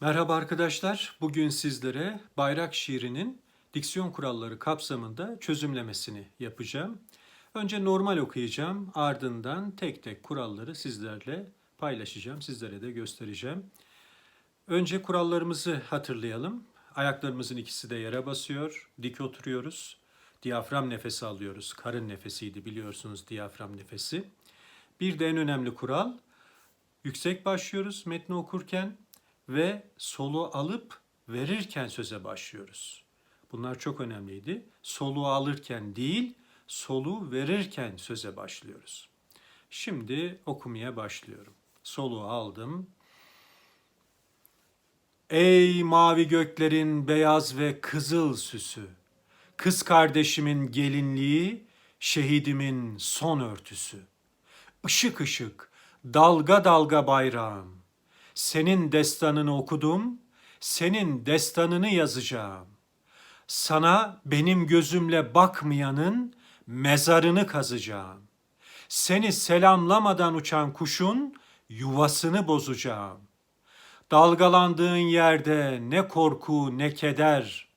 Merhaba arkadaşlar. Bugün sizlere bayrak şiirinin diksiyon kuralları kapsamında çözümlemesini yapacağım. Önce normal okuyacağım. Ardından tek tek kuralları sizlerle paylaşacağım. Sizlere de göstereceğim. Önce kurallarımızı hatırlayalım. Ayaklarımızın ikisi de yere basıyor. Dik oturuyoruz. Diyafram nefesi alıyoruz. Karın nefesiydi biliyorsunuz diyafram nefesi. Bir de en önemli kural yüksek başlıyoruz metni okurken ve solu alıp verirken söze başlıyoruz. Bunlar çok önemliydi. Soluğu alırken değil, soluğu verirken söze başlıyoruz. Şimdi okumaya başlıyorum. Soluğu aldım. Ey mavi göklerin beyaz ve kızıl süsü, kız kardeşimin gelinliği, şehidimin son örtüsü. Işık ışık, dalga dalga bayrağım. Senin destanını okudum, senin destanını yazacağım. Sana benim gözümle bakmayanın mezarını kazacağım. Seni selamlamadan uçan kuşun yuvasını bozacağım. Dalgalandığın yerde ne korku ne keder.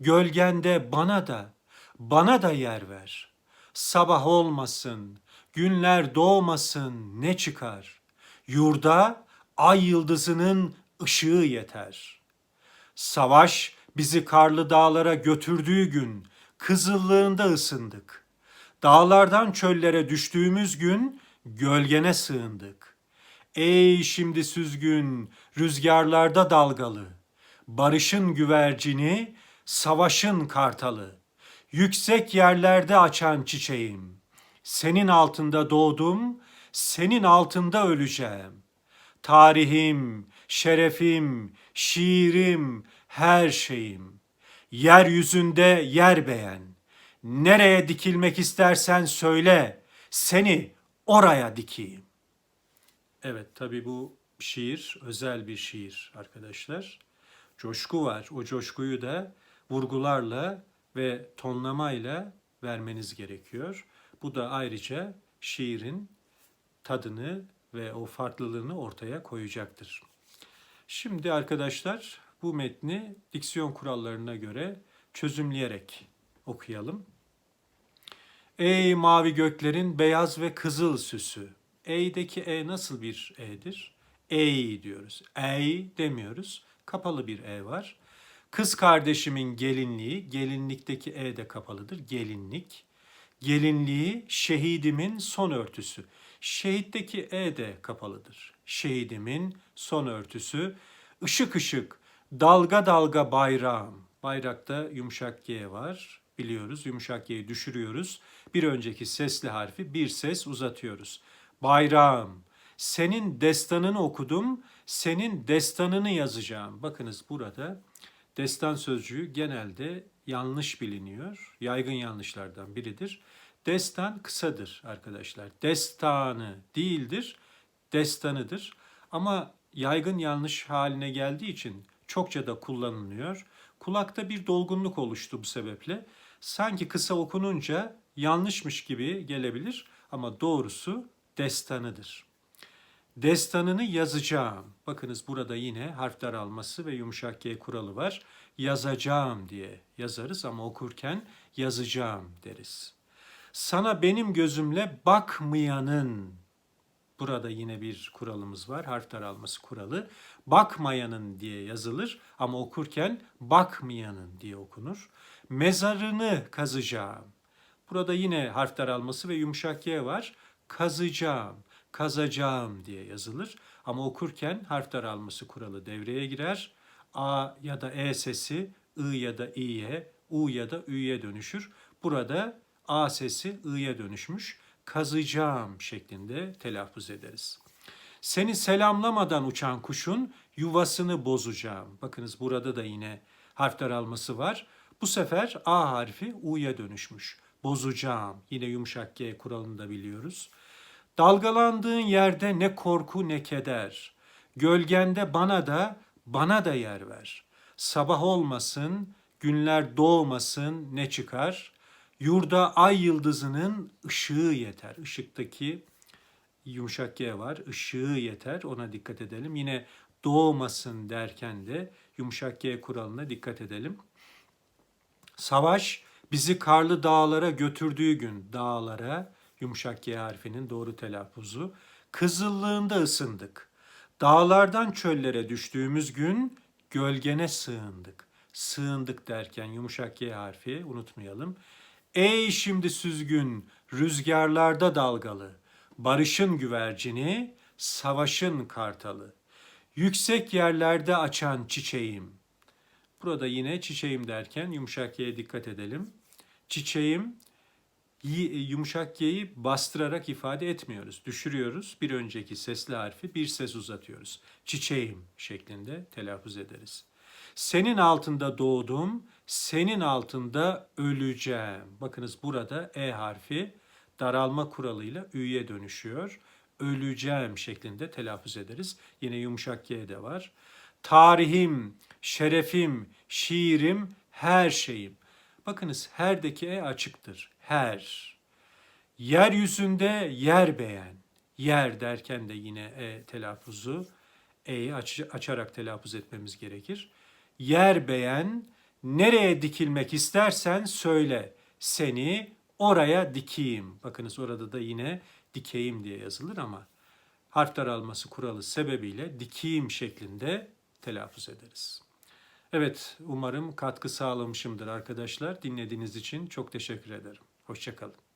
Gölgende bana da, bana da yer ver. Sabah olmasın, günler doğmasın ne çıkar. Yurda ay yıldızının ışığı yeter. Savaş bizi karlı dağlara götürdüğü gün kızıllığında ısındık. Dağlardan çöllere düştüğümüz gün gölgene sığındık. Ey şimdi süzgün, rüzgarlarda dalgalı, barışın güvercini, savaşın kartalı, yüksek yerlerde açan çiçeğim. Senin altında doğdum, senin altında öleceğim. Tarihim, şerefim, şiirim, her şeyim. Yeryüzünde yer beğen. Nereye dikilmek istersen söyle, seni oraya dikeyim. Evet tabi bu şiir özel bir şiir arkadaşlar. Coşku var. O coşkuyu da vurgularla ve tonlamayla vermeniz gerekiyor. Bu da ayrıca şiirin tadını ve o farklılığını ortaya koyacaktır. Şimdi arkadaşlar bu metni diksiyon kurallarına göre çözümleyerek okuyalım. Ey mavi göklerin beyaz ve kızıl süsü. Ey'deki E nasıl bir E'dir? Ey diyoruz. Ey demiyoruz. Kapalı bir E var. Kız kardeşimin gelinliği, gelinlikteki E de kapalıdır. Gelinlik. Gelinliği şehidimin son örtüsü. Şehitteki E de kapalıdır. Şehidimin son örtüsü. Işık ışık, dalga dalga bayrağım. Bayrakta yumuşak G var. Biliyoruz yumuşak G'yi düşürüyoruz. Bir önceki sesli harfi bir ses uzatıyoruz. Bayrağım, senin destanını okudum, senin destanını yazacağım. Bakınız burada destan sözcüğü genelde yanlış biliniyor. Yaygın yanlışlardan biridir. Destan kısadır arkadaşlar. Destanı değildir, destanıdır. Ama yaygın yanlış haline geldiği için çokça da kullanılıyor. Kulakta bir dolgunluk oluştu bu sebeple. Sanki kısa okununca yanlışmış gibi gelebilir ama doğrusu destanıdır. Destanını yazacağım. Bakınız burada yine harfler alması ve yumuşak G kuralı var. Yazacağım diye yazarız ama okurken yazacağım deriz. Sana benim gözümle bakmayanın Burada yine bir kuralımız var. Harfler alması kuralı. Bakmayanın diye yazılır ama okurken bakmayanın diye okunur. Mezarını kazacağım. Burada yine harfler alması ve yumuşak Y var. Kazacağım, kazacağım diye yazılır. Ama okurken harfler alması kuralı devreye girer. A ya da E sesi I ya da İ'ye, U ya da Ü'ye dönüşür. Burada A sesi I'ye dönüşmüş. Kazacağım şeklinde telaffuz ederiz. Seni selamlamadan uçan kuşun yuvasını bozacağım. Bakınız burada da yine harfler alması var. Bu sefer A harfi U'ya dönüşmüş. Bozacağım. Yine yumuşak G kuralını da biliyoruz. Dalgalandığın yerde ne korku ne keder. Gölgende bana da bana da yer ver. Sabah olmasın, günler doğmasın ne çıkar. Yurda ay yıldızının ışığı yeter. Işıktaki yumuşak G var. Işığı yeter. Ona dikkat edelim. Yine doğmasın derken de yumuşak G kuralına dikkat edelim. Savaş bizi karlı dağlara götürdüğü gün dağlara yumuşak G harfinin doğru telaffuzu. Kızıllığında ısındık. Dağlardan çöllere düştüğümüz gün gölgene sığındık. Sığındık derken yumuşak G harfi unutmayalım. Ey şimdi süzgün, rüzgarlarda dalgalı, barışın güvercini, savaşın kartalı. Yüksek yerlerde açan çiçeğim, Burada yine çiçeğim derken yumuşak Y'ye dikkat edelim. Çiçeğim yumuşak Y'yi bastırarak ifade etmiyoruz. Düşürüyoruz. Bir önceki sesli harfi bir ses uzatıyoruz. Çiçeğim şeklinde telaffuz ederiz. Senin altında doğdum, senin altında öleceğim. Bakınız burada E harfi daralma kuralıyla Ü'ye dönüşüyor. Öleceğim şeklinde telaffuz ederiz. Yine yumuşak G de var. Tarihim, şerefim, şiirim, her şeyim. Bakınız herdeki E açıktır. Her. Yeryüzünde yer beğen. Yer derken de yine E telaffuzu. E'yi aç- açarak telaffuz etmemiz gerekir. Yer beğen, nereye dikilmek istersen söyle. Seni oraya dikeyim. Bakınız orada da yine dikeyim diye yazılır ama harf daralması kuralı sebebiyle dikeyim şeklinde telaffuz ederiz. Evet, umarım katkı sağlamışımdır arkadaşlar. Dinlediğiniz için çok teşekkür ederim. Hoşçakalın.